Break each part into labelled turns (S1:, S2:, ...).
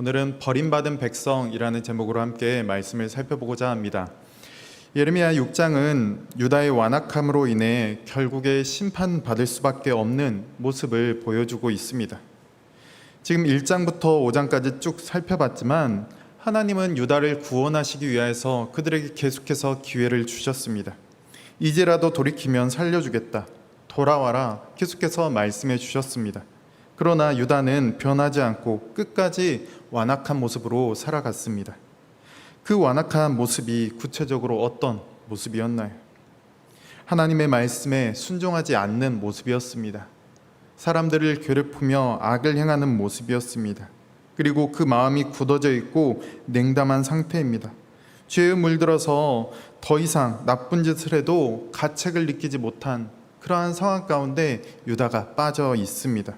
S1: 오늘은 버림받은 백성이라는 제목으로 함께 말씀을 살펴보고자 합니다. 예레미야 6장은 유다의 완악함으로 인해 결국에 심판받을 수밖에 없는 모습을 보여주고 있습니다. 지금 1장부터 5장까지 쭉 살펴봤지만 하나님은 유다를 구원하시기 위해서 그들에게 계속해서 기회를 주셨습니다. 이제라도 돌이키면 살려주겠다. 돌아와라. 계속해서 말씀해 주셨습니다. 그러나 유다는 변하지 않고 끝까지 완악한 모습으로 살아갔습니다. 그 완악한 모습이 구체적으로 어떤 모습이었나요? 하나님의 말씀에 순종하지 않는 모습이었습니다. 사람들을 괴롭히며 악을 행하는 모습이었습니다. 그리고 그 마음이 굳어져 있고 냉담한 상태입니다. 죄에 물들어서 더 이상 나쁜 짓을 해도 가책을 느끼지 못한 그러한 상황 가운데 유다가 빠져 있습니다.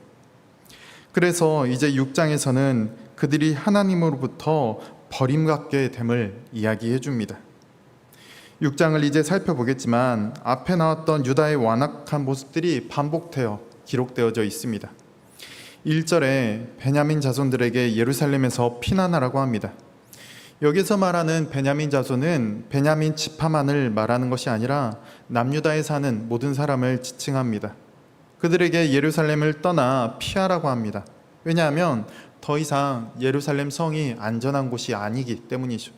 S1: 그래서 이제 6장에서는 그들이 하나님으로부터 버림받게 됨을 이야기해 줍니다. 6장을 이제 살펴보겠지만 앞에 나왔던 유다의 완악한 모습들이 반복되어 기록되어져 있습니다. 1절에 베냐민 자손들에게 예루살렘에서 피난하라고 합니다. 여기서 말하는 베냐민 자손은 베냐민 지파만을 말하는 것이 아니라 남유다에 사는 모든 사람을 지칭합니다. 그들에게 예루살렘을 떠나 피하라고 합니다. 왜냐하면 더 이상 예루살렘 성이 안전한 곳이 아니기 때문이죠.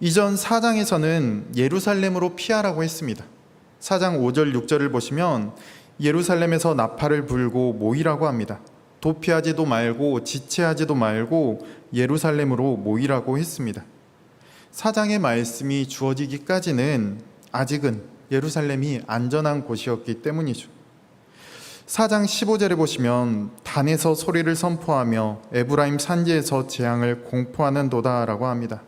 S1: 이전 4장에서는 예루살렘으로 피하라고 했습니다. 4장 5절 6절을 보시면 예루살렘에서 나팔을 불고 모이라고 합니다. 도피하지도 말고 지체하지도 말고 예루살렘으로 모이라고 했습니다. 사장의 말씀이 주어지기까지는 아직은 예루살렘이 안전한 곳이었기 때문이죠. 4장 15절에 보시면 단에서 소리를 선포하며 에브라임 산지에서 재앙을 공포하는 도다라고 합니다.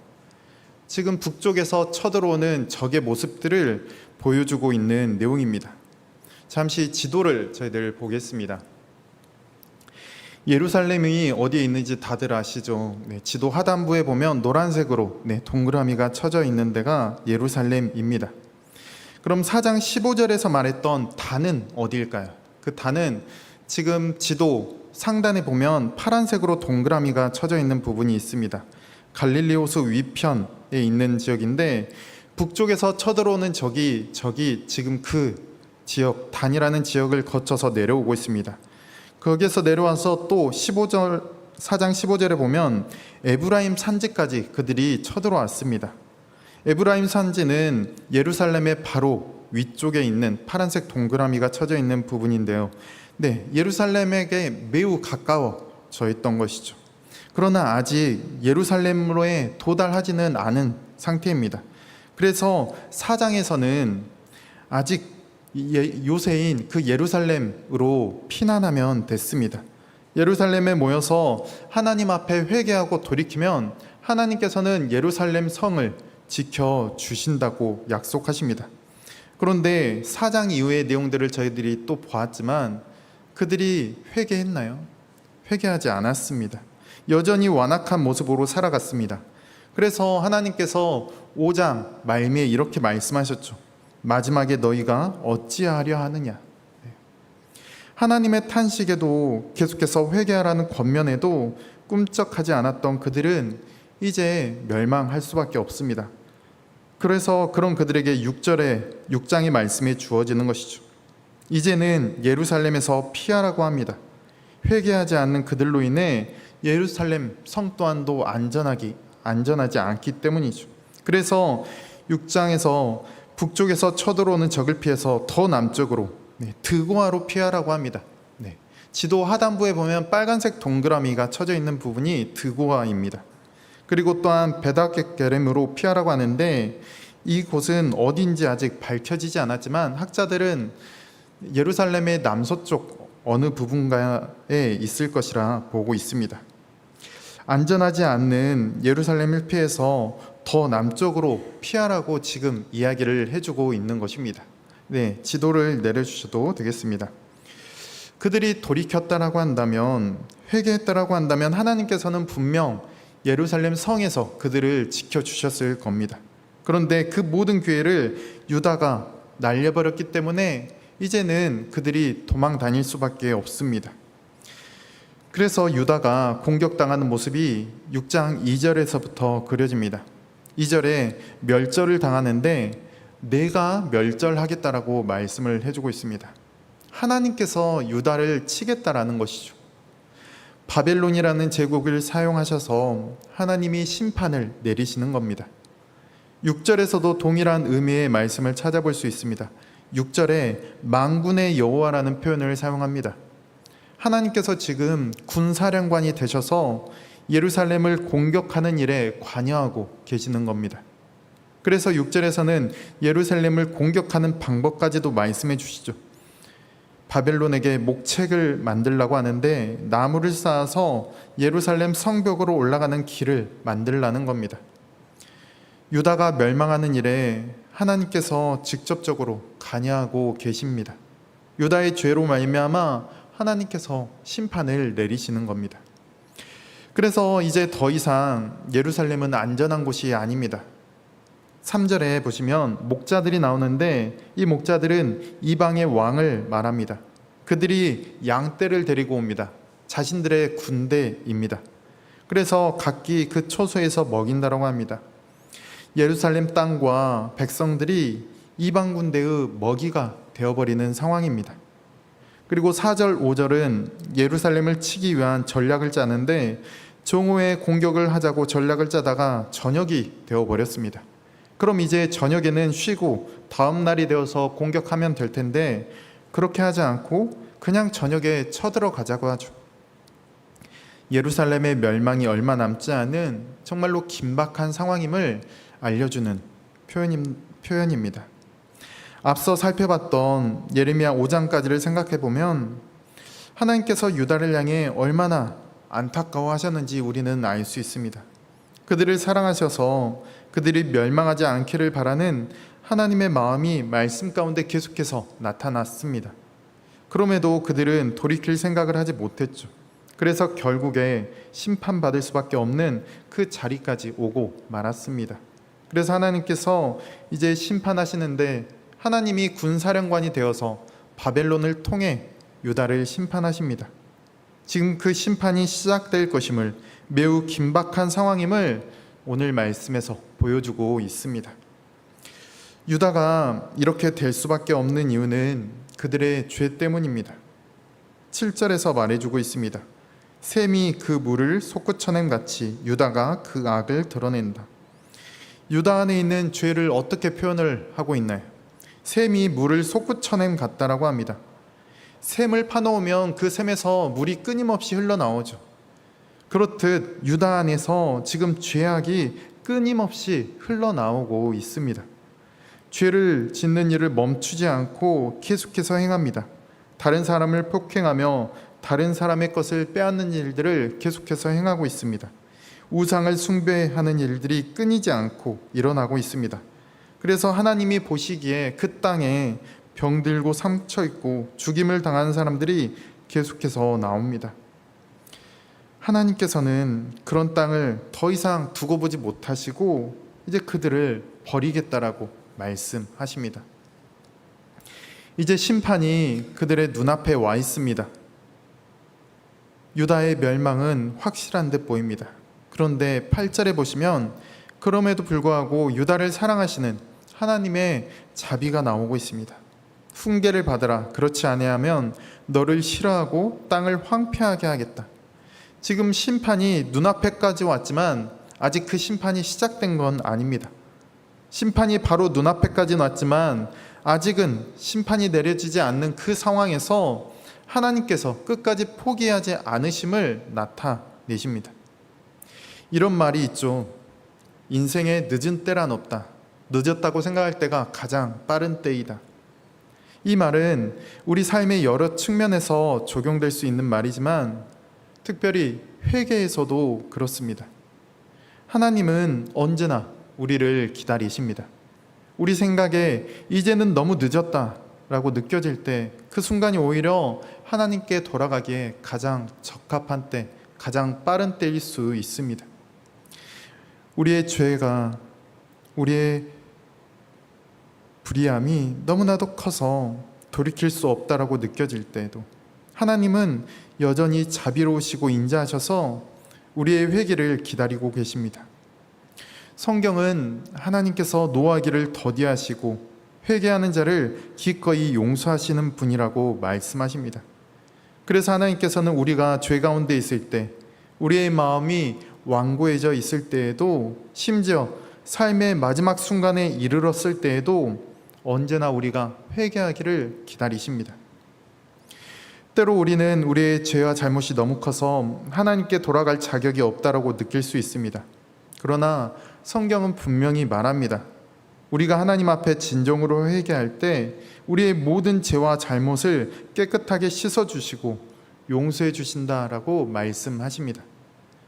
S1: 지금 북쪽에서 쳐들어오는 적의 모습들을 보여주고 있는 내용입니다. 잠시 지도를 저희들 보겠습니다. 예루살렘이 어디에 있는지 다들 아시죠? 네, 지도 하단부에 보면 노란색으로 네, 동그라미가 쳐져 있는 데가 예루살렘입니다. 그럼 4장 15절에서 말했던 단은 어디일까요? 그 단은 지금 지도 상단에 보면 파란색으로 동그라미가 쳐져 있는 부분이 있습니다. 갈릴리 호수 위편에 있는 지역인데 북쪽에서 쳐들어오는 적이 적이 지금 그 지역 단이라는 지역을 거쳐서 내려오고 있습니다. 거기에서 내려와서 또 15절 4장 15절에 보면 에브라임 산지까지 그들이 쳐들어왔습니다. 에브라임 산지는 예루살렘의 바로 위쪽에 있는 파란색 동그라미가 쳐져 있는 부분인데요. 네, 예루살렘에게 매우 가까워져 있던 것이죠. 그러나 아직 예루살렘로에 도달하지는 않은 상태입니다. 그래서 사장에서는 아직 예, 요새인 그 예루살렘으로 피난하면 됐습니다. 예루살렘에 모여서 하나님 앞에 회개하고 돌이키면 하나님께서는 예루살렘 성을 지켜 주신다고 약속하십니다. 그런데 사장 이후의 내용들을 저희들이 또 보았지만 그들이 회개했나요? 회개하지 않았습니다. 여전히 완악한 모습으로 살아갔습니다. 그래서 하나님께서 5장 말미에 이렇게 말씀하셨죠. 마지막에 너희가 어찌하려 하느냐. 하나님의 탄식에도 계속해서 회개하라는 권면에도 꿈쩍하지 않았던 그들은 이제 멸망할 수밖에 없습니다. 그래서 그런 그들에게 6절에 6장의 말씀이 주어지는 것이죠. 이제는 예루살렘에서 피하라고 합니다. 회개하지 않는 그들로 인해 예루살렘 성 또한도 안전하기 안전하지 않기 때문이죠. 그래서 6장에서 북쪽에서 쳐들어오는 적을 피해서 더 남쪽으로 네, 드고아로 피하라고 합니다. 네, 지도 하단부에 보면 빨간색 동그라미가 쳐져 있는 부분이 드고아입니다. 그리고 또한 베다게렘으로 피하라고 하는데 이곳은 어딘지 아직 밝혀지지 않았지만 학자들은 예루살렘의 남서쪽 어느 부분가에 있을 것이라 보고 있습니다. 안전하지 않는 예루살렘을 피해서 더 남쪽으로 피하라고 지금 이야기를 해주고 있는 것입니다. 네, 지도를 내려주셔도 되겠습니다. 그들이 돌이켰다라고 한다면 회개했다라고 한다면 하나님께서는 분명 예루살렘 성에서 그들을 지켜주셨을 겁니다. 그런데 그 모든 기회를 유다가 날려버렸기 때문에 이제는 그들이 도망 다닐 수밖에 없습니다. 그래서 유다가 공격당하는 모습이 6장 2절에서부터 그려집니다. 2절에 멸절을 당하는데 내가 멸절하겠다라고 말씀을 해주고 있습니다. 하나님께서 유다를 치겠다라는 것이죠. 바벨론이라는 제국을 사용하셔서 하나님이 심판을 내리시는 겁니다. 6절에서도 동일한 의미의 말씀을 찾아볼 수 있습니다. 6절에 망군의 여호와라는 표현을 사용합니다. 하나님께서 지금 군사령관이 되셔서 예루살렘을 공격하는 일에 관여하고 계시는 겁니다. 그래서 6절에서는 예루살렘을 공격하는 방법까지도 말씀해 주시죠. 바벨론에게 목책을 만들라고 하는데 나무를 쌓아서 예루살렘 성벽으로 올라가는 길을 만들라는 겁니다. 유다가 멸망하는 일에 하나님께서 직접적으로 관여하고 계십니다. 유다의 죄로 말미암아 하나님께서 심판을 내리시는 겁니다. 그래서 이제 더 이상 예루살렘은 안전한 곳이 아닙니다. 3절에 보시면 목자들이 나오는데 이 목자들은 이방의 왕을 말합니다. 그들이 양떼를 데리고 옵니다. 자신들의 군대입니다. 그래서 각기 그 초소에서 먹인다라고 합니다. 예루살렘 땅과 백성들이 이방 군대의 먹이가 되어버리는 상황입니다. 그리고 4절, 5절은 예루살렘을 치기 위한 전략을 짜는데 종호의 공격을 하자고 전략을 짜다가 저녁이 되어버렸습니다. 그럼 이제 저녁에는 쉬고 다음 날이 되어서 공격하면 될 텐데 그렇게 하지 않고 그냥 저녁에 쳐들어가자고 하죠. 예루살렘의 멸망이 얼마 남지 않은 정말로 긴박한 상황임을 알려주는 표현임, 표현입니다. 앞서 살펴봤던 예레미야 5장까지를 생각해 보면 하나님께서 유다를 향해 얼마나 안타까워하셨는지 우리는 알 수 있습니다. 그들을 사랑하셔서 그들이 멸망하지 않기를 바라는 하나님의 마음이 말씀 가운데 계속해서 나타났습니다. 그럼에도 그들은 돌이킬 생각을 하지 못했죠. 그래서 결국에 심판받을 수밖에 없는 그 자리까지 오고 말았습니다. 그래서 하나님께서 이제 심판하시는데 하나님이 군사령관이 되어서 바벨론을 통해 유다를 심판하십니다. 지금 그 심판이 시작될 것임을 매우 긴박한 상황임을 오늘 말씀에서 보여주고 있습니다. 유다가 이렇게 될 수밖에 없는 이유는 그들의 죄 때문입니다. 7절에서 말해주고 있습니다. 샘이 그 물을 솟구쳐냄 같이 유다가 그 악을 드러낸다. 유다 안에 있는 죄를 어떻게 표현을 하고 있나요? 샘이 물을 솟구쳐냄 같다라고 합니다. 샘을 파놓으면 그 샘에서 물이 끊임없이 흘러나오죠. 그렇듯 유다 안에서 지금 죄악이 끊임없이 흘러나오고 있습니다. 죄를 짓는 일을 멈추지 않고 계속해서 행합니다. 다른 사람을 폭행하며 다른 사람의 것을 빼앗는 일들을 계속해서 행하고 있습니다. 우상을 숭배하는 일들이 끊이지 않고 일어나고 있습니다. 그래서 하나님이 보시기에 그 땅에 병들고 상처 있고 죽임을 당한 사람들이 계속해서 나옵니다. 하나님께서는 그런 땅을 더 이상 두고 보지 못하시고 이제 그들을 버리겠다라고 말씀하십니다. 이제 심판이 그들의 눈앞에 와 있습니다. 유다의 멸망은 확실한 듯 보입니다. 그런데 8절에 보시면 그럼에도 불구하고 유다를 사랑하시는 하나님의 자비가 나오고 있습니다. 훈계를 받으라. 그렇지 아니하면 너를 싫어하고 땅을 황폐하게 하겠다. 지금 심판이 눈앞에까지 왔지만 아직 그 심판이 시작된 건 아닙니다. 심판이 바로 눈앞에까지 왔지만 아직은 심판이 내려지지 않는 그 상황에서 하나님께서 끝까지 포기하지 않으심을 나타내십니다. 이런 말이 있죠. 인생에 늦은 때란 없다. 늦었다고 생각할 때가 가장 빠른 때이다. 이 말은 우리 삶의 여러 측면에서 적용될 수 있는 말이지만 특별히 회개에서도 그렇습니다. 하나님은 언제나 우리를 기다리십니다. 우리 생각에 이제는 너무 늦었다 라고 느껴질 때 그 순간이 오히려 하나님께 돌아가기에 가장 적합한 때, 가장 빠른 때일 수 있습니다. 우리의 죄가 우리의 불의함이 너무나도 커서 돌이킬 수 없다라고 느껴질 때에도 하나님은 여전히 자비로우시고 인자하셔서 우리의 회개를 기다리고 계십니다. 성경은 하나님께서 노하기를 더디하시고 회개하는 자를 기꺼이 용서하시는 분이라고 말씀하십니다. 그래서 하나님께서는 우리가 죄 가운데 있을 때, 우리의 마음이 완고해져 있을 때에도, 심지어 삶의 마지막 순간에 이르렀을 때에도 언제나 우리가 회개하기를 기다리십니다. 때로 우리는 우리의 죄와 잘못이 너무 커서 하나님께 돌아갈 자격이 없다라고 느낄 수 있습니다. 그러나 성경은 분명히 말합니다. 우리가 하나님 앞에 진정으로 회개할 때 우리의 모든 죄와 잘못을 깨끗하게 씻어 주시고 용서해 주신다라고 말씀하십니다.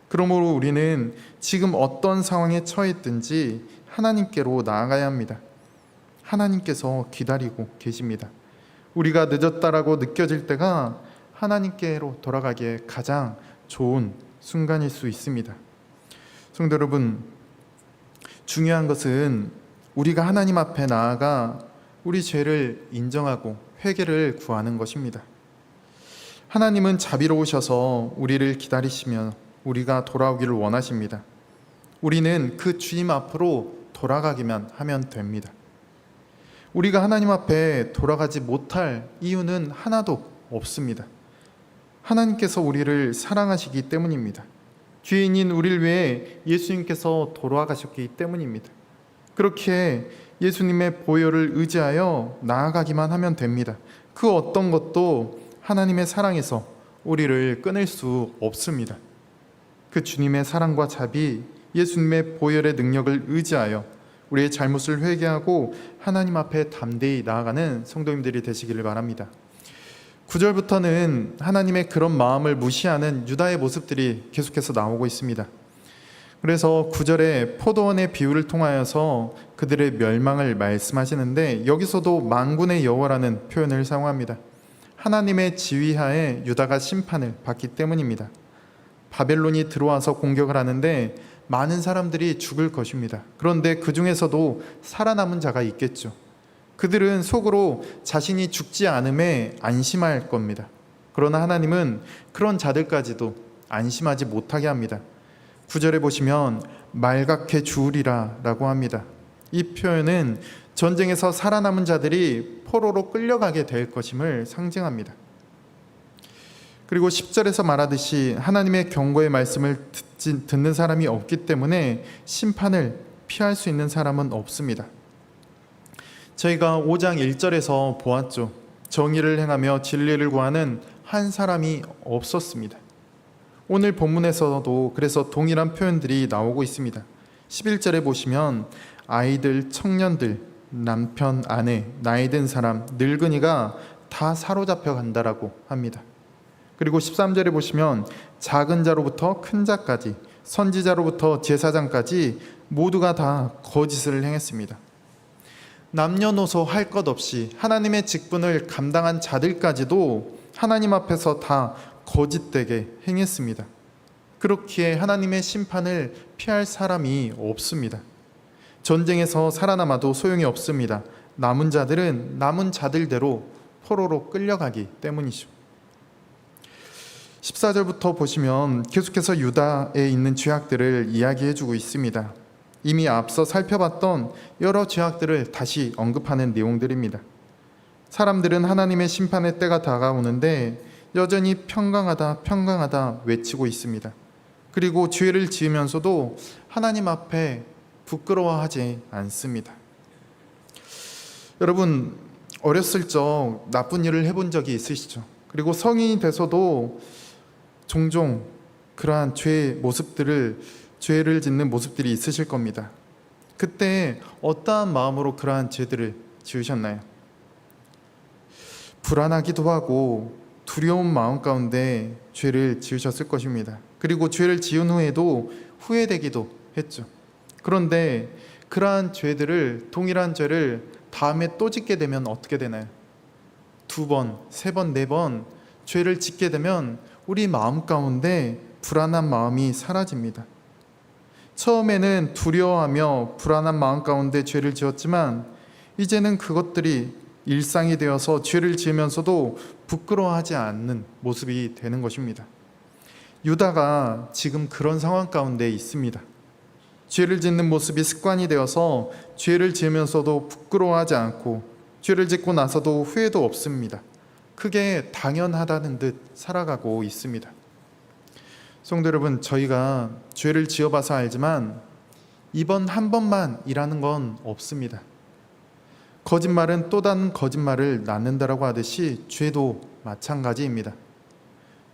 S1: 그러므로 우리는 지금 어떤 상황에 처했든지 하나님께로 나아가야 합니다. 하나님께서 기다리고 계십니다. 우리가 늦었다라고 느껴질 때가 하나님께로 돌아가기에 가장 좋은 순간일 수 있습니다. 성도 여러분, 중요한 것은 우리가 하나님 앞에 나아가 우리 죄를 인정하고 회개를 구하는 것입니다. 하나님은 자비로우셔서 우리를 기다리시며 우리가 돌아오기를 원하십니다. 우리는 그 주님 앞으로 돌아가기만 하면 됩니다. 우리가 하나님 앞에 돌아가지 못할 이유는 하나도 없습니다. 하나님께서 우리를 사랑하시기 때문입니다. 죄인인 우리를 위해 예수님께서 돌아가셨기 때문입니다. 그렇게 예수님의 보혈을 의지하여 나아가기만 하면 됩니다. 그 어떤 것도 하나님의 사랑에서 우리를 끊을 수 없습니다. 그 주님의 사랑과 자비, 예수님의 보혈의 능력을 의지하여 우리의 잘못을 회개하고 하나님 앞에 담대히 나아가는 성도님들이 되시기를 바랍니다. 9절부터는 하나님의 그런 마음을 무시하는 유다의 모습들이 계속해서 나오고 있습니다. 그래서 9절에 포도원의 비유를 통하여서 그들의 멸망을 말씀하시는데 여기서도 만군의 여호와라는 표현을 사용합니다. 하나님의 지휘하에 유다가 심판을 받기 때문입니다. 바벨론이 들어와서 공격을 하는데 많은 사람들이 죽을 것입니다. 그런데 그 중에서도 살아남은 자가 있겠죠. 그들은 속으로 자신이 죽지 않음에 안심할 겁니다. 그러나 하나님은 그런 자들까지도 안심하지 못하게 합니다. 구절에 보시면 말갛게 주우리라 라고 합니다. 이 표현은 전쟁에서 살아남은 자들이 포로로 끌려가게 될 것임을 상징합니다. 그리고 10절에서 말하듯이 하나님의 경고의 말씀을 듣는 사람이 없기 때문에 심판을 피할 수 있는 사람은 없습니다. 저희가 5장 1절에서 보았죠. 정의를 행하며 진리를 구하는 한 사람이 없었습니다. 오늘 본문에서도 그래서 동일한 표현들이 나오고 있습니다. 11절에 보시면 아이들, 청년들, 남편, 아내, 나이 든 사람, 늙은이가 다 사로잡혀 간다라고 합니다. 그리고 13절에 보시면 작은 자로부터 큰 자까지 선지자로부터 제사장까지 모두가 다 거짓을 행했습니다. 남녀노소 할 것 없이 하나님의 직분을 감당한 자들까지도 하나님 앞에서 다 거짓되게 행했습니다. 그렇기에 하나님의 심판을 피할 사람이 없습니다. 전쟁에서 살아남아도 소용이 없습니다. 남은 자들은 남은 자들대로 포로로 끌려가기 때문이죠. 14절부터 보시면 계속해서 유다에 있는 죄악들을 이야기해 주고 있습니다. 이미 앞서 살펴봤던 여러 죄악들을 다시 언급하는 내용들입니다. 사람들은 하나님의 심판의 때가 다가오는데 여전히 평강하다, 평강하다 외치고 있습니다. 그리고 죄를 지으면서도 하나님 앞에 부끄러워하지 않습니다. 여러분, 어렸을 적 나쁜 일을 해본 적이 있으시죠? 그리고 성인이 돼서도 종종 그러한 죄의 모습들을 죄를 짓는 모습들이 있으실 겁니다. 그때 어떠한 마음으로 그러한 죄들을 지으셨나요? 불안하기도 하고 두려운 마음 가운데 죄를 지으셨을 것입니다. 그리고 죄를 지은 후에도 후회되기도 했죠. 그런데 그러한 죄들을 동일한 죄를 다음에 또 짓게 되면 어떻게 되나요? 두 번, 세 번, 네 번 죄를 짓게 되면 우리 마음 가운데 불안한 마음이 사라집니다. 처음에는 두려워하며 불안한 마음 가운데 죄를 지었지만 이제는 그것들이 일상이 되어서 죄를 지으면서도 부끄러워하지 않는 모습이 되는 것입니다. 유다가 지금 그런 상황 가운데 있습니다. 죄를 짓는 모습이 습관이 되어서 죄를 지으면서도 부끄러워하지 않고 죄를 짓고 나서도 후회도 없습니다. 크게 당연하다는 듯 살아가고 있습니다. 성도 여러분, 저희가 죄를 지어봐서 알지만 이번 한 번만이라는 건 없습니다. 거짓말은 또 다른 거짓말을 낳는다라고 하듯이 죄도 마찬가지입니다.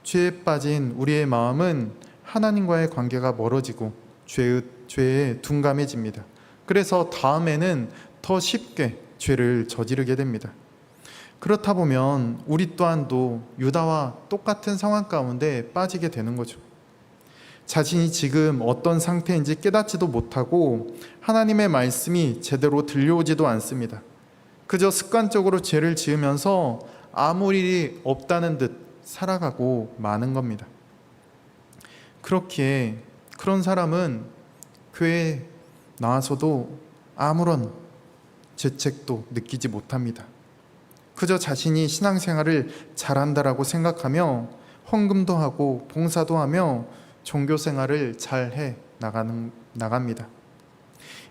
S1: 죄에 빠진 우리의 마음은 하나님과의 관계가 멀어지고 죄의, 죄에 둔감해집니다. 그래서 다음에는 더 쉽게 죄를 저지르게 됩니다. 그렇다 보면 우리 또한도 유다와 똑같은 상황 가운데 빠지게 되는 거죠. 자신이 지금 어떤 상태인지 깨닫지도 못하고 하나님의 말씀이 제대로 들려오지도 않습니다. 그저 습관적으로 죄를 지으면서 아무 일이 없다는 듯 살아가고 마는 겁니다. 그렇기에 그런 사람은 교회에 나와서도 아무런 죄책도 느끼지 못합니다. 그저 자신이 신앙생활을 잘한다라고 생각하며 헌금도 하고 봉사도 하며 종교 생활을 잘 해 나가는 나갑니다.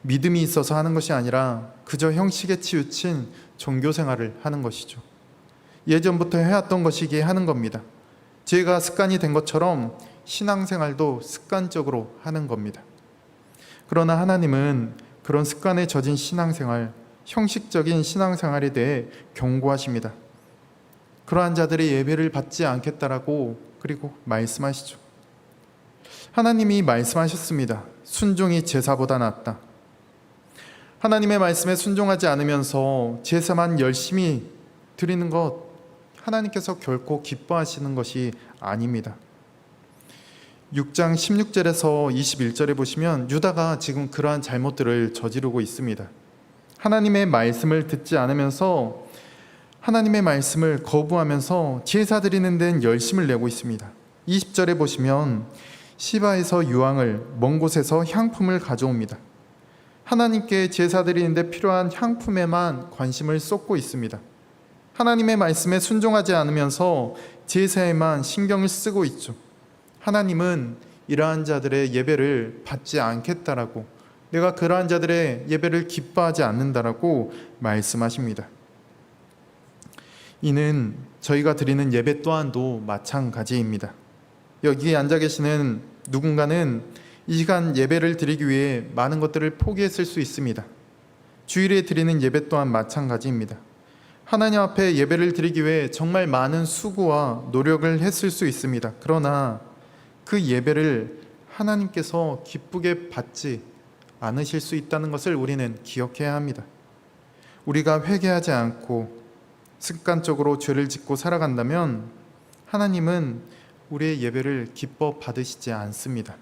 S1: 믿음이 있어서 하는 것이 아니라 그저 형식에 치우친 종교 생활을 하는 것이죠. 예전부터 해왔던 것이기에 하는 겁니다. 죄가 습관이 된 것처럼 신앙생활도 습관적으로 하는 겁니다. 그러나 하나님은 그런 습관에 젖은 신앙생활, 형식적인 신앙생활에 대해 경고하십니다. 그러한 자들의 예배를 받지 않겠다라고 그리고 말씀하시죠. 하나님이 말씀하셨습니다. 순종이 제사보다 낫다. 하나님의 말씀에 순종하지 않으면서 제사만 열심히 드리는 것 하나님께서 결코 기뻐하시는 것이 아닙니다. 6장 16절에서 21절에 보시면 유다가 지금 그러한 잘못들을 저지르고 있습니다. 하나님의 말씀을 듣지 않으면서 하나님의 말씀을 거부하면서 제사 드리는 데는 열심을 내고 있습니다. 20절에 보시면 시바에서 유황을 먼 곳에서 향품을 가져옵니다. 하나님께 제사 드리는데 필요한 향품에만 관심을 쏟고 있습니다. 하나님의 말씀에 순종하지 않으면서 제사에만 신경을 쓰고 있죠. 하나님은 이러한 자들의 예배를 받지 않겠다라고 내가 그러한 자들의 예배를 기뻐하지 않는다라고 말씀하십니다. 이는 저희가 드리는 예배 또한도 마찬가지입니다. 여기에 앉아 계시는 누군가는 이 시간 예배를 드리기 위해 많은 것들을 포기했을 수 있습니다. 주일에 드리는 예배 또한 마찬가지입니다. 하나님 앞에 예배를 드리기 위해 정말 많은 수고와 노력을 했을 수 있습니다. 그러나 그 예배를 하나님께서 기쁘게 받지 않으실 수 있다는 것을 우리는 기억해야 합니다. 우리가 회개하지 않고 습관적으로 죄를 짓고 살아간다면 하나님은 우리의 예배를 기뻐 받으시지 않습니다.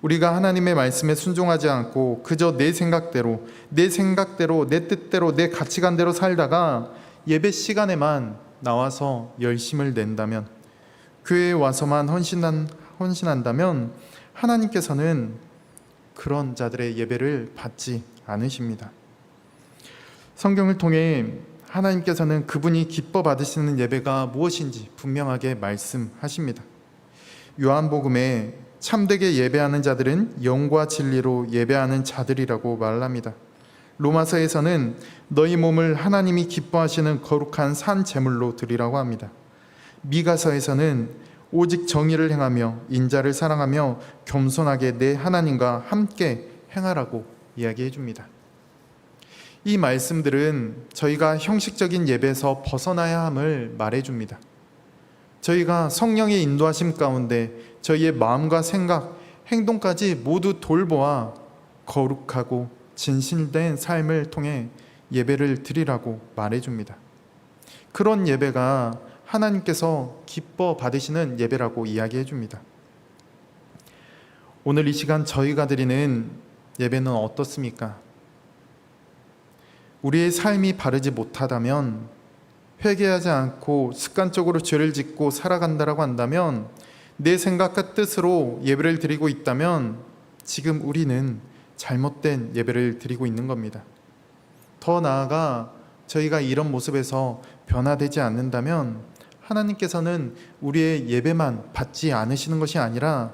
S1: 우리가 하나님의 말씀에 순종하지 않고 그저 내 생각대로 내 생각대로 내 뜻대로 내 가치관대로 살다가 예배 시간에만 나와서 열심을 낸다면 교회에 와서만 헌신한, 헌신한다면 하나님께서는 그런 자들의 예배를 받지 않으십니다. 성경을 통해 하나님께서는 그분이 기뻐 받으시는 예배가 무엇인지 분명하게 말씀하십니다. 요한복음에 참되게 예배하는 자들은 영과 진리로 예배하는 자들이라고 말합니다. 로마서에서는 너희 몸을 하나님이 기뻐하시는 거룩한 산 제물로 드리라고 합니다. 미가서에서는 오직 정의를 행하며 인자를 사랑하며 겸손하게 내 하나님과 함께 행하라고 이야기해 줍니다. 이 말씀들은 저희가 형식적인 예배에서 벗어나야 함을 말해 줍니다. 저희가 성령의 인도하심 가운데 저희의 마음과 생각, 행동까지 모두 돌보아 거룩하고 진실된 삶을 통해 예배를 드리라고 말해 줍니다. 그런 예배가 하나님께서 기뻐 받으시는 예배라고 이야기해 줍니다. 오늘 이 시간 저희가 드리는 예배는 어떻습니까? 우리의 삶이 바르지 못하다면 회개하지 않고 습관적으로 죄를 짓고 살아간다라고 한다면 내 생각과 뜻으로 예배를 드리고 있다면 지금 우리는 잘못된 예배를 드리고 있는 겁니다. 더 나아가 저희가 이런 모습에서 변화되지 않는다면 하나님께서는 우리의 예배만 받지 않으시는 것이 아니라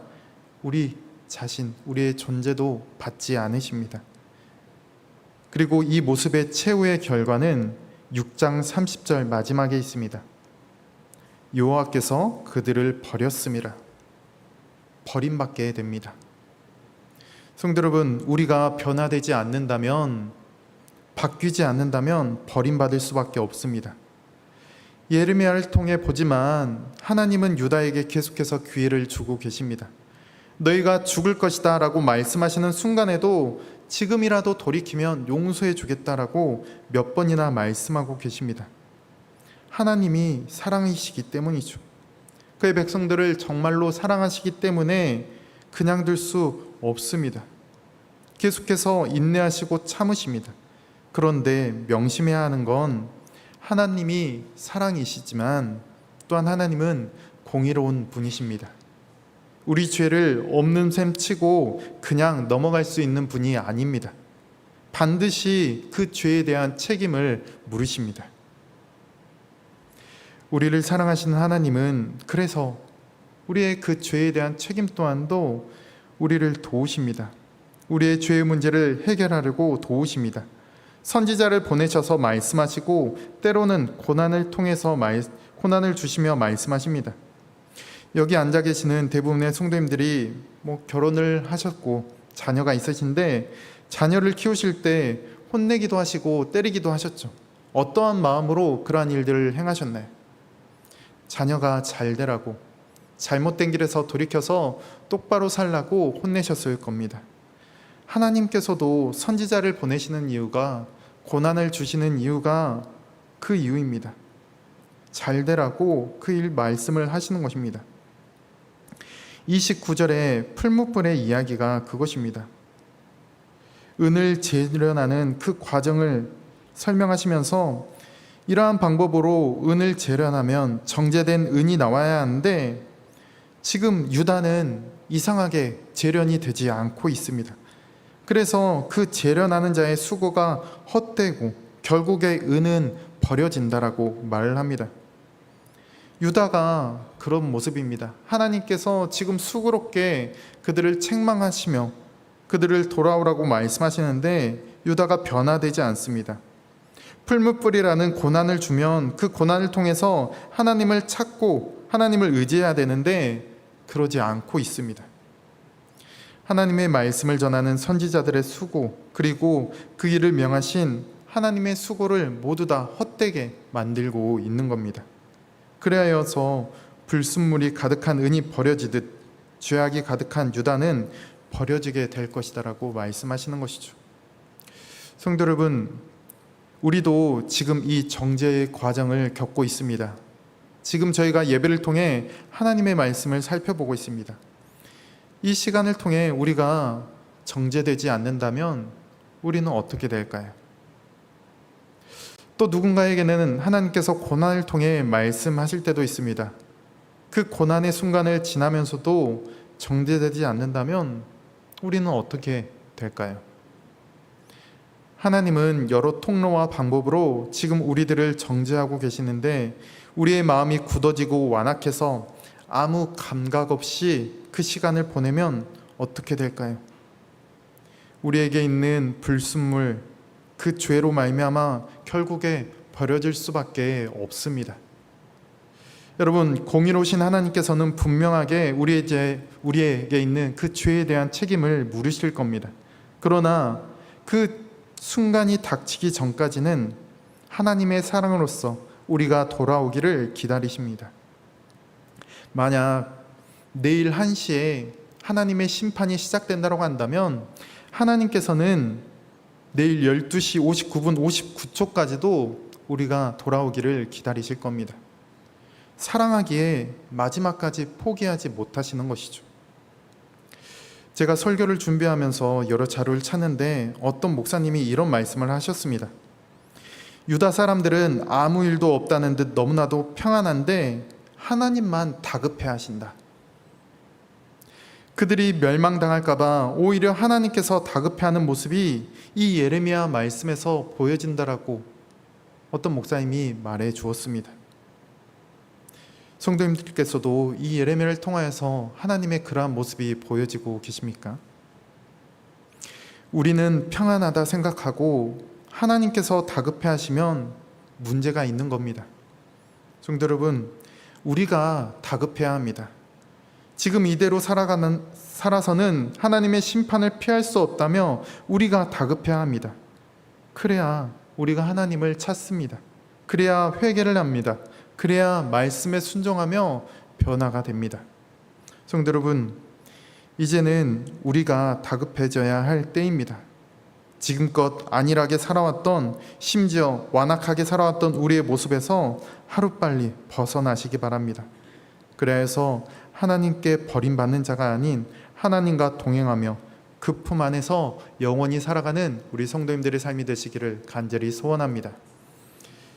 S1: 우리 자신, 우리의 존재도 받지 않으십니다. 그리고 이 모습의 최후의 결과는 6장 30절 마지막에 있습니다. 여호와께서 그들을 버렸음이라. 버림받게 됩니다. 성도 여러분, 우리가 변화되지 않는다면 바뀌지 않는다면 버림받을 수밖에 없습니다. 예레미야를 통해 보지만 하나님은 유다에게 계속해서 기회를 주고 계십니다. 너희가 죽을 것이다 라고 말씀하시는 순간에도 지금이라도 돌이키면 용서해 주겠다라고 몇 번이나 말씀하고 계십니다. 하나님이 사랑이시기 때문이죠. 그의 백성들을 정말로 사랑하시기 때문에 그냥 둘 수 없습니다. 계속해서 인내하시고 참으십니다. 그런데 명심해야 하는 건 하나님이 사랑이시지만 또한 하나님은 공의로운 분이십니다. 우리 죄를 없는 셈 치고 그냥 넘어갈 수 있는 분이 아닙니다. 반드시 그 죄에 대한 책임을 물으십니다. 우리를 사랑하시는 하나님은 그래서 우리의 그 죄에 대한 책임 또한도 우리를 도우십니다. 우리의 죄의 문제를 해결하려고 도우십니다. 선지자를 보내셔서 말씀하시고 때로는 고난을 통해서 말, 고난을 주시며 말씀하십니다. 여기 앉아 계시는 대부분의 성도님들이 뭐 결혼을 하셨고 자녀가 있으신데 자녀를 키우실 때 혼내기도 하시고 때리기도 하셨죠. 어떠한 마음으로 그러한 일들을 행하셨나요? 자녀가 잘 되라고 잘못된 길에서 돌이켜서 똑바로 살라고 혼내셨을 겁니다. 하나님께서도 선지자를 보내시는 이유가 고난을 주시는 이유가 그 이유입니다. 잘 되라고 그 일 말씀을 하시는 것입니다. 29절에 풀무불의 이야기가 그것입니다. 은을 재련하는 그 과정을 설명하시면서 이러한 방법으로 은을 재련하면 정제된 은이 나와야 하는데 지금 유다는 이상하게 재련이 되지 않고 있습니다. 그래서 그 재련하는 자의 수고가 헛되고 결국에 은은 버려진다라고 말을 합니다. 유다가 그런 모습입니다. 하나님께서 지금 수고롭게 그들을 책망하시며 그들을 돌아오라고 말씀하시는데 유다가 변화되지 않습니다. 풀무불이라는 고난을 주면 그 고난을 통해서 하나님을 찾고 하나님을 의지해야 되는데 그러지 않고 있습니다. 하나님의 말씀을 전하는 선지자들의 수고 그리고 그 일을 명하신 하나님의 수고를 모두 다 헛되게 만들고 있는 겁니다. 그래야여서 불순물이 가득한 은이 버려지듯 죄악이 가득한 유다는 버려지게 될 것이다라고 말씀하시는 것이죠. 성도 여러분, 우리도 지금 이 정죄의 과정을 겪고 있습니다. 지금 저희가 예배를 통해 하나님의 말씀을 살펴보고 있습니다. 이 시간을 통해 우리가 정죄되지 않는다면 우리는 어떻게 될까요? 또 누군가에게는 하나님께서 고난을 통해 말씀하실 때도 있습니다. 그 고난의 순간을 지나면서도 정죄되지 않는다면 우리는 어떻게 될까요? 하나님은 여러 통로와 방법으로 지금 우리들을 정죄하고 계시는데 우리의 마음이 굳어지고 완악해서 아무 감각 없이 그 시간을 보내면 어떻게 될까요? 우리에게 있는 불순물 그 죄로 말미암아 결국에 버려질 수밖에 없습니다. 여러분 공의로우신 하나님께서는 분명하게 우리에게 우리에게 있는 그 죄에 대한 책임을 물으실 겁니다. 그러나 그 순간이 닥치기 전까지는 하나님의 사랑으로서 우리가 돌아오기를 기다리십니다. 만약 내일 1시에 하나님의 심판이 시작된다고 한다면 하나님께서는 내일 12시 59분 59초까지도 우리가 돌아오기를 기다리실 겁니다. 사랑하기에 마지막까지 포기하지 못하시는 것이죠. 제가 설교를 준비하면서 여러 자료를 찾는데 어떤 목사님이 이런 말씀을 하셨습니다. 유다 사람들은 아무 일도 없다는 듯 너무나도 평안한데 하나님만 다급해 하신다. 그들이 멸망당할까봐 오히려 하나님께서 다급해하는 모습이 이 예레미야 말씀에서 보여진다라고 어떤 목사님이 말해 주었습니다. 성도님들께서도 이 예레미야를 통하여서 하나님의 그러한 모습이 보여지고 계십니까? 우리는 평안하다 생각하고 하나님께서 다급해 하시면 문제가 있는 겁니다. 성도 여러분, 우리가 다급해야 합니다. 지금 이대로 살아가는 살아서는 하나님의 심판을 피할 수 없다며 우리가 다급해야 합니다. 그래야 우리가 하나님을 찾습니다. 그래야 회개를 합니다. 그래야 말씀에 순종하며 변화가 됩니다. 성도 여러분, 이제는 우리가 다급해져야 할 때입니다. 지금껏 안일하게 살아왔던 심지어 완악하게 살아왔던 우리의 모습에서 하루빨리 벗어나시기 바랍니다. 그래서 하나님께 버림받는 자가 아닌 하나님과 동행하며 그 품 안에서 영원히 살아가는 우리 성도님들의 삶이 되시기를 간절히 소원합니다.